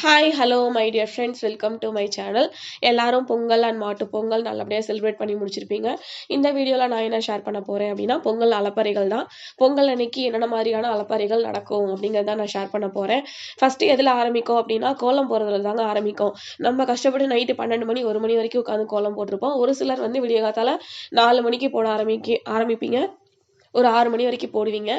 Hi hello my dear friends welcome to my channel எல்லாரும் Pongal and மாட்டு பொங்கல் நல்லபடியாக celebrate பண்ணி முடிச்சிருப்பீங்க. இந்த வீடியோவில் நான் என்ன ஷேர் பண்ண போகிறேன் அப்படின்னா பொங்கல் அலப்பறைகள் தான். பொங்கல் அன்னைக்கு என்னென்ன மாதிரியான அலப்பறைகள் நடக்கும் அப்படிங்கிறத நான் ஷேர் பண்ண போகிறேன் ஃபஸ்ட்டு எதில் ஆரம்பிக்கும் அப்படின்னா கோலம் போடுறதுல தாங்க ஆரம்பிக்கும். நம்ம கஷ்டப்பட்டு நைட்டு பன்னெண்டு மணி ஒரு மணி வரைக்கும் உட்காந்து கோலம் போட்டிருப்போம். ஒரு சிலர் வந்து விடிய காத்தால நாலு மணிக்கு போட ஆரம்பிக்க ஆரம்பிப்பீங்க. ஒரு ஆறு மணி வரைக்கும் போடுவீங்க.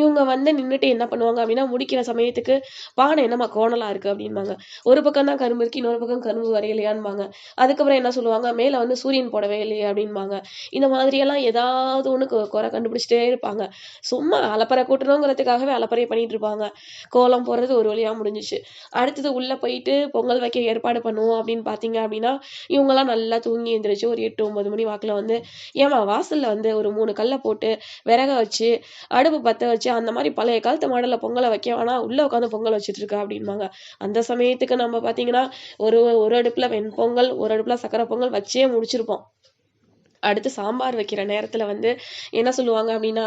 இவங்க வந்து நின்றுட்டு என்ன பண்ணுவாங்க அப்படின்னா முடிக்கிற சமயத்துக்கு பானை என்னம்மா கோணலாக இருக்கு அப்படின்பாங்க ஒரு பக்கம் தான் கரும்பு இருக்கு இன்னொரு பக்கம் கரும்பு வரையலையான்பாங்க. அதுக்கப்புறம் என்ன சொல்லுவாங்க மேலே வந்து சூரியன் போடவே இல்லையே அப்படின்பாங்க. இந்த மாதிரியெல்லாம் ஏதாவது ஒன்று குறை கண்டுபிடிச்சிட்டே இருப்பாங்க. சும்மா அலப்பறை கூட்டணுங்கிறதுக்காகவே அலப்பறை பண்ணிட்டு இருப்பாங்க. கோலம் போடுறது ஒரு வழியாக முடிஞ்சிச்சு. அடுத்தது உள்ளே போயிட்டு பொங்கல் வைக்க ஏற்பாடு பண்ணுவோம் அப்படின்னு பார்த்தீங்க அப்படின்னா இவங்கெல்லாம் நல்லா தூங்கி எழுந்திரிச்சு ஒரு எட்டு ஒன்பது மணி வாக்கில் வந்து ஏமா வாசலில் வந்து ஒரு மூணு கல்லை போட்டு விறக வச்சு அடுப்பு பற்ற வச்சு அந்த மாதிரி பழைய காலத்து மாடலில் பொங்கலை வைக்க வேணாம் உள்ளே உட்காந்து பொங்கல் வச்சுட்டு இருக்கா அப்படின்பாங்க. அந்த சமயத்துக்கு நம்ம பார்த்தீங்கன்னா ஒரு ஒரு அடுப்பில் வெண்பொங்கல் ஒரு அடுப்பில் சக்கரை பொங்கல் வச்சே முடிச்சிருப்போம். அடுத்து சாம்பார் வைக்கிற நேரத்தில் வந்து என்ன சொல்லுவாங்க அப்படின்னா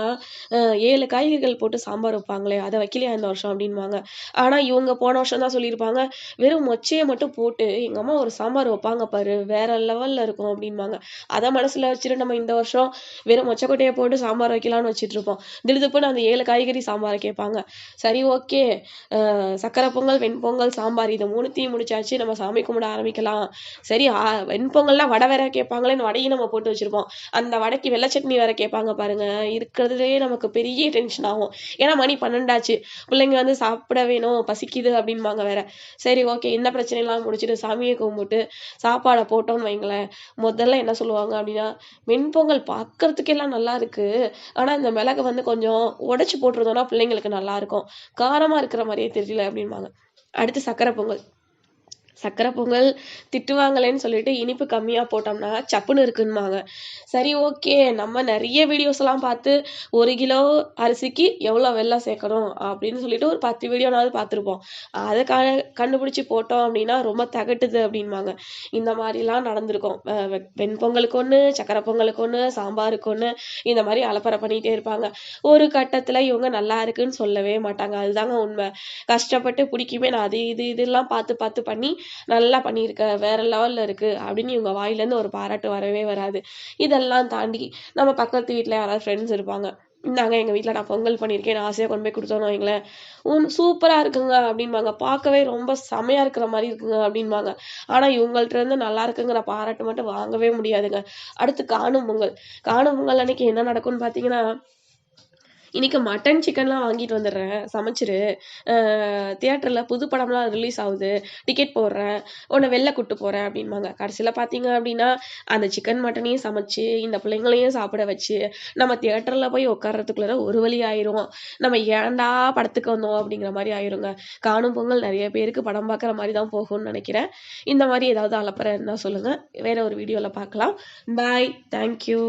ஏழு காய்கறிகள் போட்டு சாம்பார் வைப்பாங்களே அதை வைக்கலையா இந்த வருஷம் அப்படின்வாங்க ஆனால் இவங்க போன வருஷம் தான் சொல்லியிருப்பாங்க வெறும் மொச்சையை மட்டும் போட்டு எங்கள் அம்மா ஒரு சாம்பார் வைப்பாங்க பாரு வேற லெவலில் இருக்கும் அப்படின்வாங்க அதை மனசில் வச்சுட்டு நம்ம இந்த வருஷம் வெறும் மொச்சக்கொட்டையை போட்டு சாம்பார் வைக்கலாம்னு வச்சுட்டு இருப்போம். திடுதுப்புன்னு அந்த ஏழு காய்கறி சாம்பாரை கேட்பாங்க. சரி ஓகே. சக்கரை பொங்கல் வெண்பொங்கல் சாம்பார் இது மூணுத்தையும் முடிச்சாச்சு நம்ம சாமி கும்பிட ஆரம்பிக்கலாம். சரி வெண்பொங்கல்லாம் வடை வேற கேட்பாங்களேன்னு வடையும் நம்ம போட்டு வச்சிருப்போம் அந்த வடைக்கு வெள்ளை சட்னி வேற கேட்பாங்க பாருங்க. இருக்கிறதுலே நமக்கு பெரிய டென்ஷன் ஆகும். ஏன்னா மணி பன்னெண்டாச்சு. பிள்ளைங்க வந்து சாப்பிட வேணும் பசிக்குது அப்படின்பாங்க வேற. சரி ஓகே இந்த பிரச்சனையெல்லாம் முடிச்சுட்டு சாமியை கும்பிட்டு சாப்பாடை போட்டோம்னு வைங்களேன். முதல்ல என்ன சொல்லுவாங்க அப்படின்னா வெண்பொங்கல் பார்க்கறதுக்கெல்லாம் நல்லா இருக்கு. ஆனா இந்த மிளகு வந்து கொஞ்சம் உடைச்சு போட்டிருந்தோம்னா பிள்ளைங்களுக்கு நல்லா இருக்கும். காரமா இருக்கிற மாதிரியே தெரியல அப்படின்பாங்க அடுத்து சக்கரை பொங்கல். சக்கரை பொங்கல் திட்டுவாங்களேன்னு சொல்லிட்டு இனிப்பு கம்மியாக போட்டோம்னா சப்புன்னு இருக்குன்னுவாங்க. சரி ஓகே. நம்ம நிறைய வீடியோஸ்லாம் பார்த்து ஒரு கிலோ அரிசிக்கு எவ்வளோ வெள்ளம் சேர்க்கணும் அப்படின்னு சொல்லிட்டு ஒரு பத்து வீடியோனாவது பார்த்துருப்போம். அதை க கண்டுபிடிச்சி போட்டோம் அப்படின்னா ரொம்ப தகட்டுது அப்படின்வாங்க இந்த மாதிரிலாம் நடந்திருக்கும். வெண்பொங்கலுக்கு ஒன்று சக்கரை பொங்கலுக்கு ஒன்று சாம்பாருக்கு ஒன்று இந்த மாதிரி அலப்பறை பண்ணிகிட்டே இருப்பாங்க. ஒரு கட்டத்தில் இவங்க நல்லா இருக்குன்னு சொல்லவே மாட்டாங்க. அதுதாங்க உண்மை. கஷ்டப்பட்டு பிடிக்குமே நான் அது இது இதெல்லாம் பார்த்து பார்த்து பண்ணி நல்லா பண்ணியிருக்க வேற லெவல்ல இருக்கு அப்படின்னு இவங்க வாயிலேருந்து ஒரு பாராட்டு வரவே வராது. இதெல்லாம் தாண்டி நம்ம பக்கத்து வீட்டில் யாராவது ஃப்ரெண்ட்ஸ் இருப்பாங்க. இந்தாங்க எங்கள் வீட்டில் நான் பொங்கல் பண்ணியிருக்கேன் நான் ஆசையாக கொண்டு போய் கொடுத்தோன்னு வைங்களேன். உன் சூப்பராக இருக்குங்க அப்படின்பாங்க. பார்க்கவே ரொம்ப செமையாக இருக்கிற மாதிரி இருக்குங்க அப்படின்பாங்க. ஆனால் இவங்கள்ட்ட இருந்து நல்லா இருக்குங்கிற பாராட்டு மட்டும் வாங்கவே முடியாதுங்க. அடுத்து காணும் பொங்கல். காணும் பொங்கல் அன்னைக்கு என்ன நடக்கும்னு பார்த்தீங்கன்னா இன்னைக்கு மட்டன் சிக்கன்லாம் வாங்கிட்டு வந்துடுறேன். சமைச்சிரு. தியேட்டரில் புது படம்லாம் ரிலீஸ் ஆகுது. டிக்கெட் போடுறேன். உன்னை வெளில கூட்டு போகிறேன் அப்படின்பாங்க கடைசியில் பார்த்தீங்க அப்படின்னா அந்த சிக்கன் மட்டனையும் சமைச்சு இந்த பிள்ளைங்களையும் சாப்பிட வச்சு நம்ம தியேட்டரில் போய் உட்கார்றதுக்குள்ள ஒரு வழி ஆயிரும். நம்ம ஏன்டா படத்துக்கு வந்தோம் அப்படிங்கிற மாதிரி ஆயிருங்க. காணும் பொங்கல் நிறைய பேருக்கு படம் பார்க்குற மாதிரி தான் போகும்னு நினைக்கிறேன். இந்த மாதிரி ஏதாவது அலப்பறை இருந்தால் சொல்லுங்கள் வேற ஒரு வீடியோவில் பார்க்கலாம். Bye thank you